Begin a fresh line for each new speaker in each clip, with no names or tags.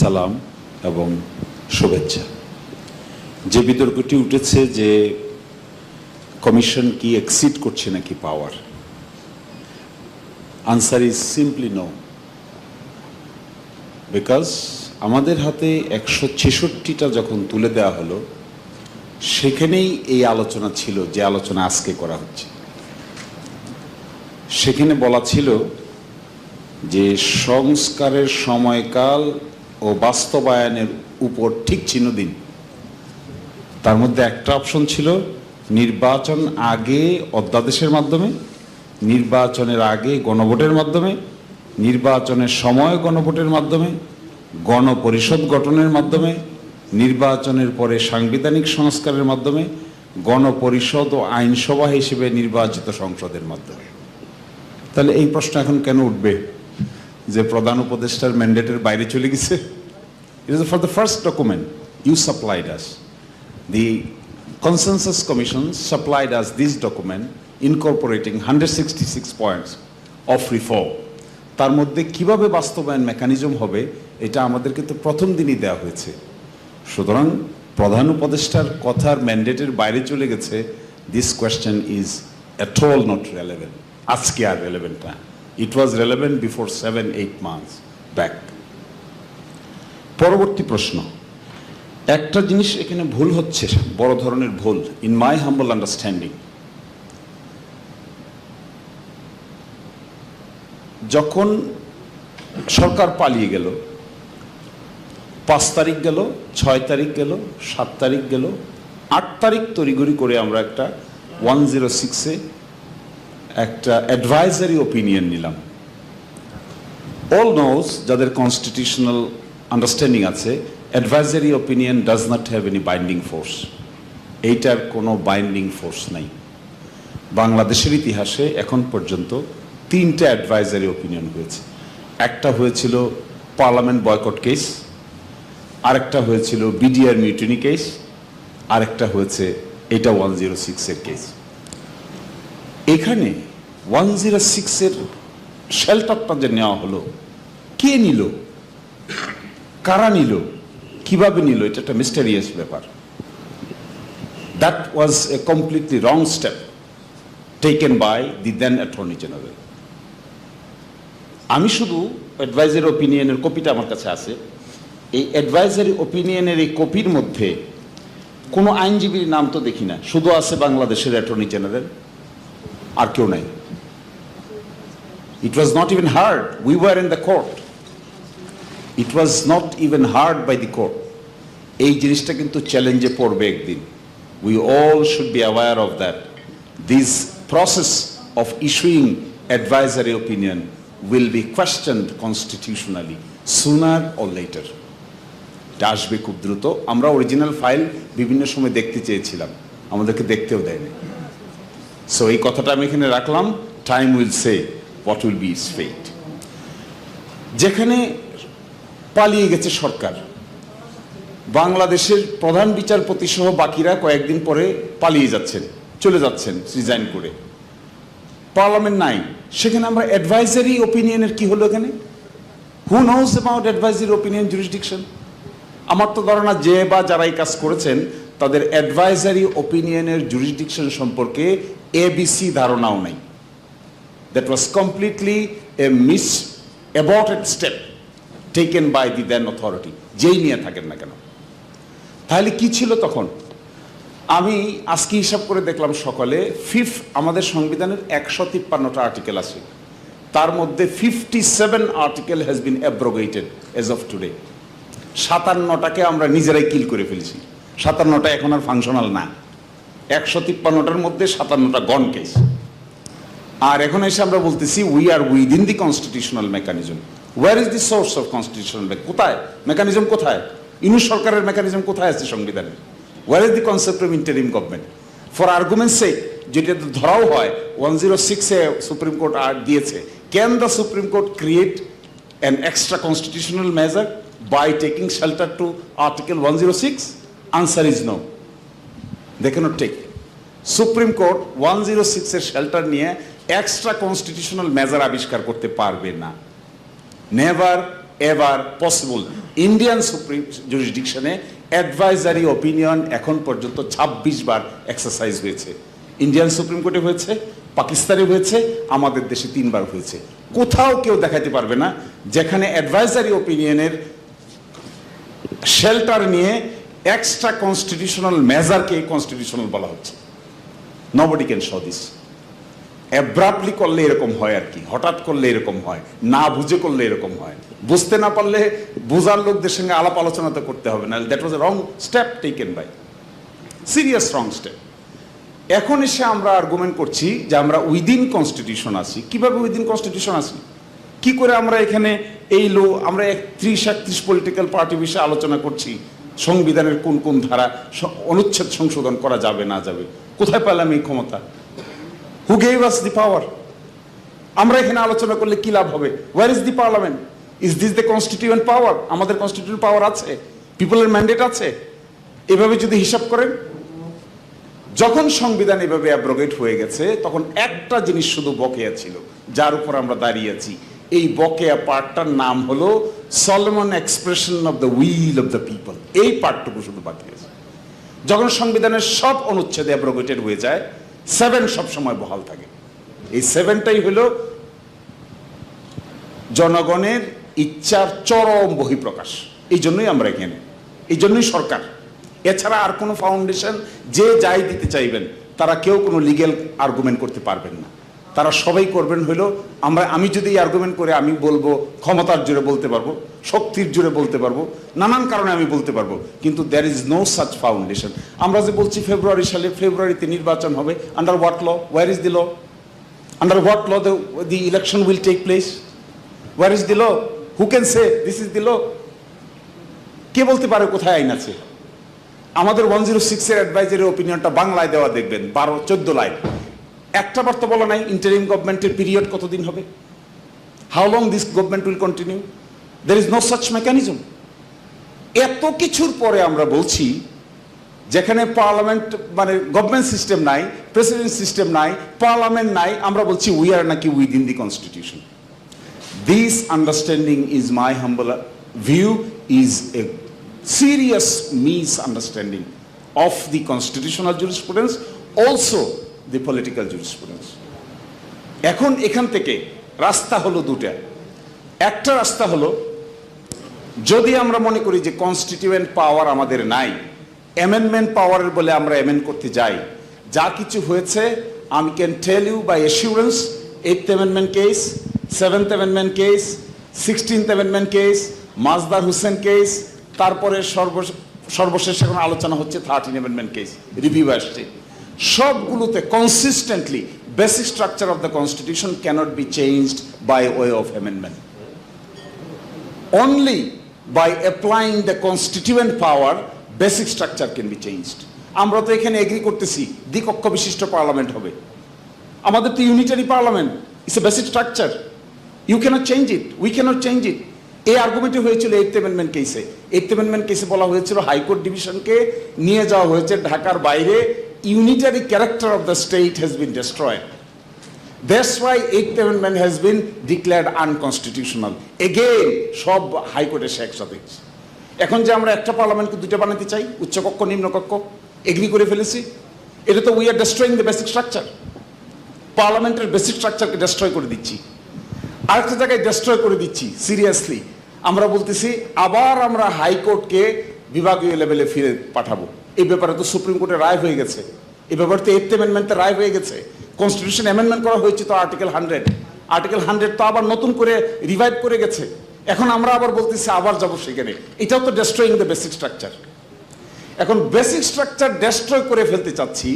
সালাম এবং শুভেচ্ছা। যে বিতর্কটি উঠেছে যে কমিশন কি এক্সিড করছে নাকি power answer is simply no because আমাদের হাতে একশো ছেষট্টিটা যখন তুলে দেওয়া হলো, সেখানেই এই আলোচনা ছিল যে আলোচনা আজকে করা হচ্ছে। সেখানে বলা ছিল যে সংস্কারের সময়কাল ও বাস্তবায়নের উপর ঠিক চিহ্ন দিন। তার মধ্যে একটা অপশন ছিল নির্বাচন আগে অধ্যাদেশের মাধ্যমে, নির্বাচনের আগে গণভোটের মাধ্যমে, নির্বাচনের সময় গণভোটের মাধ্যমে, গণপরিষদ গঠনের মাধ্যমে, নির্বাচনের পরে সাংবিধানিক সংস্কারের মাধ্যমে, গণপরিষদ ও আইনসভা হিসেবে নির্বাচিত সংসদের মাধ্যমে। তাহলে এই প্রশ্ন এখন কেন উঠবে? যে প্রধান উপদেষ্টার ম্যান্ডেটের বাইরে চলে গেছে। It is for the first document you supplied us the consensus commission supplied commission supplied us this document incorporating 166 points of reform. তার মধ্যে কীভাবে বাস্তবায়ন মেকানিজম হবে, এটা আমাদেরকে তো প্রথম দিনই দেওয়া হয়েছে। সুতরাং প্রধান উপদেষ্টার কথার ম্যান্ডেটের বাইরে চলে গেছে this question is at all not relevant আজকে আর রেলেভেন্ট না। It was relevant before seven eight months back পরবর্তী প্রশ্ন। একটা জিনিস এখানে ভুল হচ্ছে, বড় ধরনের ভুল ইন মাই হাম্বল আন্ডারস্ট্যান্ডিং যখন সরকার পালিয়ে গেল, পাঁচ তারিখ গেল, ছয় তারিখ গেল, সাত তারিখ গেল, আট তারিখ তড়িঘড়ি করে আমরা একটা ওয়ান জিরো সিক্সে একটা অ্যাডভাইজারি ওপিনিয়ন নিলাম। অল নোজ যাদের কনস্টিটিউশনাল আন্ডারস্ট্যান্ডিং আছে advisory opinion does not have any binding force এইটার কোনো বাইন্ডিং ফোর্স নাই। বাংলাদেশের ইতিহাসে এখন পর্যন্ত তিনটা অ্যাডভাইজারি ওপিনিয়ন হয়েছে। একটা হয়েছিল পার্লামেন্ট বয়কট কেস আরেকটা হয়েছিল বিডিআর মিউটিনি কেস আরেকটা হয়েছে এটা ওয়ান জিরো সিক্সের কেস এখানে ওয়ান জিরো সিক্সের শেল্টারটা যে নেওয়া হলো, কে নিল? কারা নিল? কীভাবে নিল? এটা একটা মিস্টেরিয়াস ব্যাপার। That was a completely wrong step taken by the then attorney general আমি শুধু অ্যাডভাইজারি ওপিনিয়নের কপিটা আমার কাছে আছে। এই অ্যাডভাইজারি ওপিনিয়নের এই কপির মধ্যে কোনো আইনজীবীর নাম তো দেখি না। শুধু আছে বাংলাদেশের অ্যাটর্নি জেনারেল আর কেউ নাই। It was not even heard we were in the court it was not even heard by the court এই জিনিসটা কিন্তু চ্যালেঞ্জে পড়বে একদিন। We all should be aware of that this process of issuing advisory opinion will be questioned constitutionally sooner or later এটা আসবে খুব দ্রুত। আমরা অরিজিনাল ফাইল বিভিন্ন সময় দেখতে চেয়েছিলাম। আমাদেরকে দেখতেও দেয়নি। সো এই কথাটা আমি এখানে রাখলাম। Time will say what will be its fate যেখানে পালিয়ে গেছে সরকার, বাংলাদেশের প্রধান বিচারপতি সহ বাকিরা কয়েকদিন পরে পালিয়ে যাচ্ছেন, চলে যাচ্ছেন রিজাইন করে। পার্লামেন্ট নাই। সেখানে আমরা অ্যাডভাইজারি ওপিনিয়নের কি হলো এখানে? Who knows about advisory opinion jurisdiction আমার তো ধারণা যে বা যারা এই কাজ করেছেন, তাদের অ্যাডভাইজারি ওপিনিয়নের জুরিসডিকশন সম্পর্কে এবিসি ধারণাও নাই। That was completely a miss aborted step taken by the then authority যেই নিয়ে থাকেন না কেন? তাহলে কি ছিল তখন? আমি আজকে হিসাব করে দেখলাম সকালে ফিফ আমাদের সংবিধানের একশো তিপ্পান্নটা আর্টিকেল আছে। তার মধ্যে fifty seven article has been abrogated as of today সাতান্নটাকে আমরা নিজেরাই কিল করে ফেলছি। সাতান্নটা এখন আর ফাংশনাল না। একশো তিপ্পান্নটার মধ্যে সাতান্নটা গন কেস আর এখন এসে আমরা বলতেছি we are within the constitutional mechanism where is the source of constitutional কোথায়? মেকানিজম কোথায়? ইনু সরকারের মেকানিজম কোথায় আছে সংবিধানে? Where is the concept of interim government for argument sake যেটা ধরাও হয় ওয়ান জিরো সিক্সে সুপ্রিম কোর্ট আর দিয়েছে। Can the supreme court create an extra constitutional measure by taking shelter to article one zero six answer is no they can't take supreme court one zero সিক্সের shelter নিয়ে extra constitutional measure আবিষ্কার করতে পারবে না। Never ever possible Indian supreme জুরিসডিকশনে advisory opinion এখন পর্যন্ত ২৬ বার exercise হয়েছে। ইন্ডিয়ান সুপ্রিম কোর্টে হয়েছে, পাকিস্তানে হয়েছে, আমাদের দেশে তিনবার হয়েছে। কোথাও কেউ দেখাতে পারবে না, যেখানে অ্যাডভাইজারি ওপিনিয়নের শেল্টার নিয়ে এক্সট্রা কনস্টিটিউশনাল মেজারকে কনস্টিটিউশনাল বলা হচ্ছে। নবডি ক্যান অ্যাব্রাপলি করলে এরকম হয় আর কি, হঠাৎ করলে এরকম হয়, না বুঝে করলে এরকম হয়। বুঝতে না পারলে বোঝার লোকদের সঙ্গে আলাপ আলোচনা তো করতে হবে না that was wrong step taken by serious wrong step এখন এসে আমরা আর্গুমেন্ট করছি যে আমরা উইদিন কনস্টিটিউশন আছি। কীভাবে উইদিন কনস্টিটিউশন আছি? কি করে আমরা এখানে এই লো, আমরা একত্রিশ একত্রিশ পলিটিক্যাল পার্টি বিষয়ে আলোচনা করছি? সংবিধানের কোন কোন ধারা অনুচ্ছেদ সংশোধন করা যাবে, না যাবে? কোথায় পেলাম এই ক্ষমতা? হু গেভ আস দি পাওয়ার আমরা এখানে আলোচনা করলে কি লাভ হবে? Where is the parliament is this the constituent power আমাদের কনস্টিটিউয়েন্ট পাওয়ার আছে। পিপলের ম্যান্ডেট আছে। এভাবে যদি হিসাব করেন, যখন সংবিধান এভাবে অ্যাব্রোগেট হয়ে গেছে, তখন একটা জিনিস শুধু বকেয়া ছিল, যার উপর আমরা দাঁড়িয়ে আছি। এই বকেয়া পার্টটার নাম হলো solemn expression of the will of the people এই পার্টটুকু শুধু বাকি আছে। যখন সংবিধানের সব অনুচ্ছেদে অ্যাব্রোগেটেড হয়ে যায় সেভেন সবসময় বহাল থাকে। এই সেভেনটাই হলো জনগণের ইচ্ছার চরম বহিঃপ্রকাশ। এই জন্যই আমরা এখানে। এই জন্যই সরকার। এছাড়া আর কোনো ফাউন্ডেশন যে যাই দিতে চাইবেন, তারা কেউ কোনো লিগেল আর্গুমেন্ট করতে পারবেন না। তারা সবাই করবেন হলো আমরা, আমি যদি এই আর্গুমেন্ট করে আমি বলব, ক্ষমতার জোরে বলতে পারব, শক্তির জোরে বলতে পারব, নানান কারণে আমি বলতে পারব, কিন্তু there is no such foundation আমরা যে বলছি ফেব্রুয়ারি সালে ফেব্রুয়ারিতে নির্বাচন হবে under what law where is the law under what law the election will take place where is the law who can say this is the law কে বলতে পারে কোথায় আইন আছে? আমাদের ওয়ান জিরো সিক্সের অ্যাডভাইজারি ওপিনিয়নটা বাংলায় দেওয়া দেখবেন, বারো, চোদ্দ লাইন একটা বার তো বলা নাই ইন্টারিম গভর্নমেন্টের পিরিয়ড কতদিন হবে? How long this government will continue there is no such mechanism এত কিছুর পরে আমরা বলছি যেখানে পার্লামেন্ট মানে গভর্নমেন্ট সিস্টেম নাই প্রেসিডেন্ট সিস্টেম নাই পার্লামেন্ট নাই আমরা বলছি উই আর নাকি within the constitution This understanding is my humble view is a serious misunderstanding of the constitutional jurisprudence, also the political jurisprudence. এখন এখান থেকে রাস্তা হলো দুটা একটা রাস্তা হলো, যদি আমরা মনে করি যে কনস্টিটিউয়েন্ট পাওয়ার আমাদের নাই অ্যামেন্ডমেন্ট পাওয়ারের বলে আমরা অ্যামেন্ড করতে যাই, যা কিছু হয়েছে, আমি can tell you by assurance eighth amendment case seventh amendment case sixteenth amendment case Masdar Hossain case তারপরে সর্ব সর্বশেষ এখন আলোচনা হচ্ছে থার্টিন অ্যামেন্ডমেন্ট কেস রিভিউ আসছে সবগুলোতে consistently basic structure of the constitution cannot be changed by way of amendment only by applying the constituent power, basic structure can be changed. আমরা তো এখানে এগ্রি করতেছি, দ্বিকক্ষ বিশিষ্ট পার্লামেন্ট হবে। আমাদের তো unitary parliament it's a basic structure you can't change it we can't change it এই আর্গুমেন্টে হয়েছিল এইথ অ্যামেন্ডমেন্ট কেসে এইথ অ্যামেন্ডমেন্ট কেসে বলা হয়েছিল হাইকোর্ট ডিভিশনকে নিয়ে যাওয়া হয়েছে ঢাকার বাইরে unitary character of the state has been destroyed That's why Eighth Amendment has been declared unconstitutional. Again, সব হাইকোর্টে সে একসাথে এখন যে আমরা একটা পার্লামেন্টকে দুটো বানাতে চাই উচ্চকক্ষ নিম্নকক্ষ এগ্রি করে ফেলেছি এটা তো we are destroying the basic structure পার্লামেন্টের বেসিক স্ট্রাকচারকে ডেস্ট্রয় করে দিচ্ছি। আরেকটা জায়গায় ডেস্ট্রয় করে দিচ্ছি সিরিয়াসলি আমরা বলতেছি আবার আমরা হাইকোর্টকে বিভাগীয় লেভেলে ফিরে পাঠাবো। এই ব্যাপারে তো সুপ্রিম কোর্টের রায় হয়ে গেছে। এই ব্যাপারে তো এইথ অ্যামেন্ডমেন্টের রায় হয়ে গেছে। কনস্টিটিউশন অ্যামেন্ডমেন্ট করা হয়েছে তো আর্টিকেল হান্ড্রেড আর্টিকেল হান্ড্রেড তো আবার নতুন করে রিভাইভ করে গেছে। এখন আমরা আবার বলতেছি আবার যাব সেখানে। এটাও তো ডেস্ট্রয়িং দ্য বেসিক স্ট্রাকচার এখন বেসিক স্ট্রাকচার ডেস্ট্রয় করে ফেলতে চাচ্ছি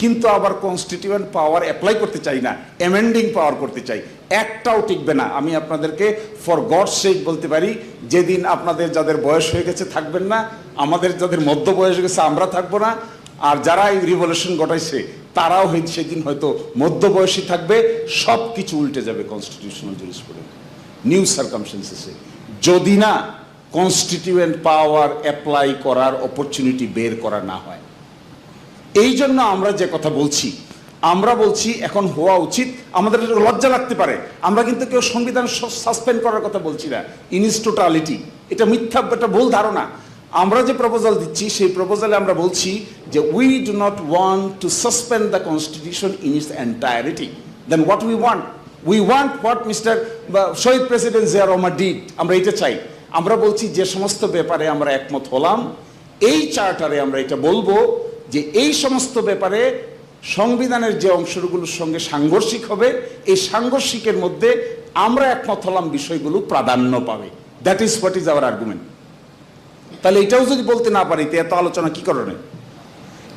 কিন্তু আবার কনস্টিটিউয়েন্ট পাওয়ার অ্যাপ্লাই করতে চাই না অ্যামেন্ডিং পাওয়ার করতে চাই। একটাও টিকবে না। আমি আপনাদেরকে ফর গড সেক বলতে পারি, যেদিন আপনাদের যাদের বয়স হয়ে গেছে থাকবেন না, আমাদের যাদের মধ্য বয়স হয়ে গেছে আমরা থাকব না, আর যারা এই রিভলিউশন ঘটাইছে, তারাও হয়তো সেদিন হয়তো মধ্যবয়সী থাকবে সব কিছু উল্টে যাবে কনস্টিটিউশনাল জুরিসপ্রুডেন্স নিউ সার্কামস্টেন্সেসে যদি না কনস্টিটিউয়েন্ট পাওয়ার অ্যাপ্লাই করার অপরচুনিটি বের করা না হয়। এই জন্য আমরা যে কথা বলছি, আমরা বলছি এখন হওয়া উচিত, আমাদের লজ্জা লাগতে পারে। আমরা কিন্তু কেউ সংবিধান সাসপেন্ড করার কথা বলছি না। ইনস্টোটালিটি এটা মিথ্যা একটা ভুল ধারণা। আমরা যে প্রপোজাল দিচ্ছি, সেই প্রপোজালে আমরা বলছি যে we do not want to suspend the constitution in its entirety then what we want we want what mister Shaheed president Zia Rahman did আমরা এটা চাই। আমরা বলছি যে সমস্ত ব্যাপারে আমরা একমত হলাম। এই চার্টারে আমরা এটা বলব যে এই সমস্ত ব্যাপারে সংবিধানের যে অংশগুলোর সঙ্গে সাংঘর্ষিক হবে, এই সাংঘর্ষিকের মধ্যে আমরা একমত হলাম বিষয়গুলো প্রাধান্য পাবে। That is what is our argument তাহলে এটাও যদি বলতে না পারি, তো এত আলোচনা কি কারণে?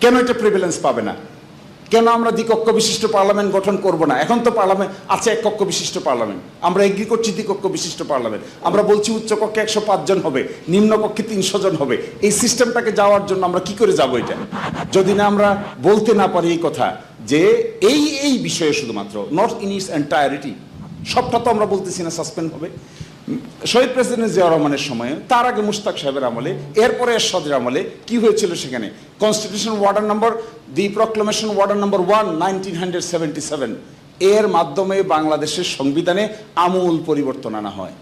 কেন এটা প্রিভিলেন্স পাবে না? কেন আমরা দ্বিকক্ষ বিশিষ্ট পার্লামেন্ট গঠন করব না? এখন তো পার্লামেন্ট আছে এক কক্ষ বিশিষ্ট পার্লামেন্ট। আমরা এগ্রি করছি দ্বিকক্ষ বিশিষ্ট পার্লামেন্ট। আমরা বলছি উচ্চ কক্ষে একশো জন হবে, নিম্ন কক্ষে তিনশো জন হবে। এই সিস্টেমটাকে যাওয়ার জন্য আমরা কি করে যাব এটা? যদি না আমরা বলতে না পারি এই কথা যে এই এই বিষয়ে শুধুমাত্র নট ইন ইটস এন্টায়ারিটি সবটা তো আমরা বলতেছি না সাসপেন্ড হবে। শহীদ প্রেসিডেন্ট জিয়া রহমানের সময়ে, তার আগে মুস্তাক সাহেবের আমলে, এরপরে এরশাদের আমলে কি হয়েছিল সেখানে? Constitution order number the proclamation order number one nineteen hundred seventy seven এর মাধ্যমে বাংলাদেশের সংবিধানে আমূল পরিবর্তন আনা হয়,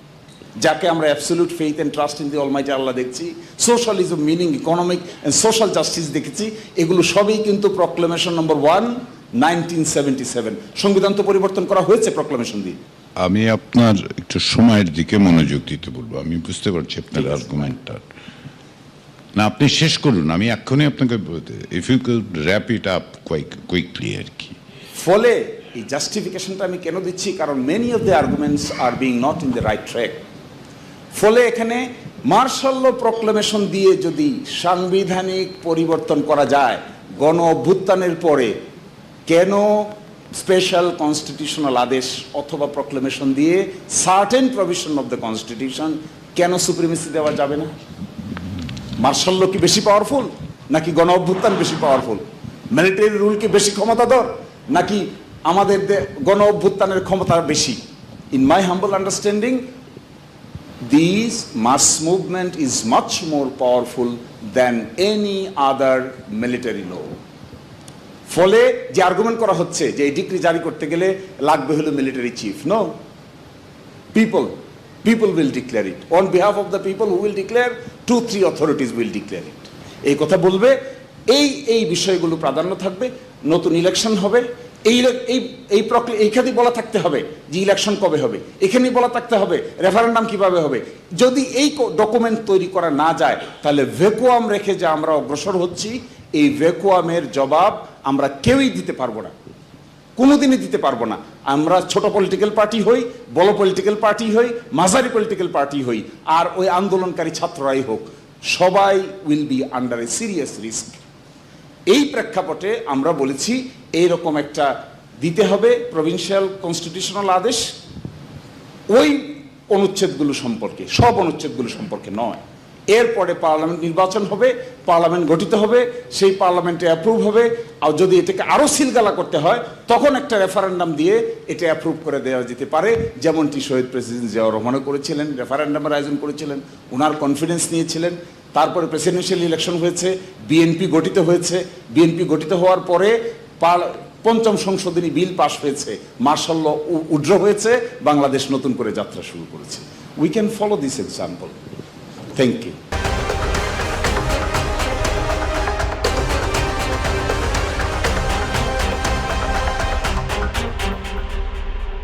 যাকে আমরা absolute faith and trust in the almighty Allah দেখছি socialism meaning economic and social justice দেখেছি, এগুলো সবই কিন্তু proclamation number one nineteen seventy seven সংবিধান তো পরিবর্তন করা হয়েছে প্রক্লেমেশন দিয়ে।
আমি আপনার একটু সময়ের দিকে মনোযোগ দিতে বলব। আমি বুঝতে পারছি আপনার আর্গুমেন্টটা না আপনি শেষ করুন। আমি এক্ষুনি আপনাকে if you wrap it up quick quickly আর কি।
ফলে এই জাস্টিফিকেশনটা আমি কেন দিচ্ছি? কারণ many of the arguments are being not in the right track ফলে এখানে মার্শাল প্রক্লেমেশন দিয়ে যদি সাংবিধানিক পরিবর্তন করা যায় গণ অভ্যুত্থানের পরে কেন স্পেশাল কনস্টিটিউশনাল আদেশ অথবা প্রক্লেমেশন দিয়ে certain provision of the constitution কেন সুপ্রিমেসি দেওয়া যাবে না? মার্শাল্য কি বেশি পাওয়ারফুল নাকি গণ অভ্যুত্থান বেশি পাওয়ারফুল মিলিটারি রুল কি বেশি ক্ষমতাধর? নাকি আমাদের গণ অভ্যুত্থানের ক্ষমতা বেশি? In my humble understanding this mass movement is much more powerful than any other military law ফলে যে আর্গুমেন্ট করা হচ্ছে যে এই ডিগ্রি জারি করতে গেলে লাগবে হলো military chief no people people declare it. On behalf of the people who will declare, two, three authorities will declare it. এই কথা বলবে, এই এই বিষয়গুলো প্রাধান্য থাকবে, নতুন ইলেকশন হবে, এই এই এই প্রক্রিয়া এইখানেই বলা থাকতে হবে যে ইলেকশন কবে হবে, এখানেই বলা থাকতে হবে রেফারেন্ডাম কীভাবে হবে। যদি এই ডকুমেন্ট তৈরি করা না যায়, তাহলে ভেকুয়াম রেখে যে আমরা অগ্রসর হচ্ছি, এই ভেকুয়ামের জবাব আমরা কেউই দিতে পারব না। কোনোদিনই দিতে পারব না। আমরা ছোট পলিটিক্যাল পার্টি হই, বড় পলিটিক্যাল পার্টি হই, মাঝারি পলিটিক্যাল পার্টি হই, আর ওই আন্দোলনকারী ছাত্ররাই হোক, সবাই will be under a serious risk এই প্রেক্ষাপটে আমরা বলেছি, এইরকম একটা দিতে হবে প্রভিন্সিয়াল কনস্টিটিউশনাল আদেশ। ওই অনুচ্ছেদগুলো সম্পর্কে, সব অনুচ্ছেদগুলো সম্পর্কে নয়। এরপরে পার্লামেন্ট নির্বাচন হবে, পার্লামেন্ট গঠিত হবে, সেই পার্লামেন্টে অ্যাপ্রুভ হবে। আর যদি এটাকে আরও সিলগালা করতে হয়, তখন একটা রেফারেন্ডাম দিয়ে এটা অ্যাপ্রুভ করে দেওয়া যেতে পারে। যেমনটি শহীদ প্রেসিডেন্ট জিয়াউর রহমানও করেছিলেন রেফারেন্ডামের আয়োজন করেছিলেন ওনার কনফিডেন্স নিয়েছিলেন। তারপরে প্রেসিডেন্সিয়াল ইলেকশন হয়েছে বিএনপি গঠিত হয়েছে। বিএনপি গঠিত হওয়ার পরে পঞ্চম সংশোধনী বিল পাশ হয়েছে, মার্শাল উড্র হয়েছে, বাংলাদেশ নতুন করে যাত্রা শুরু করেছে। We can follow this example thank you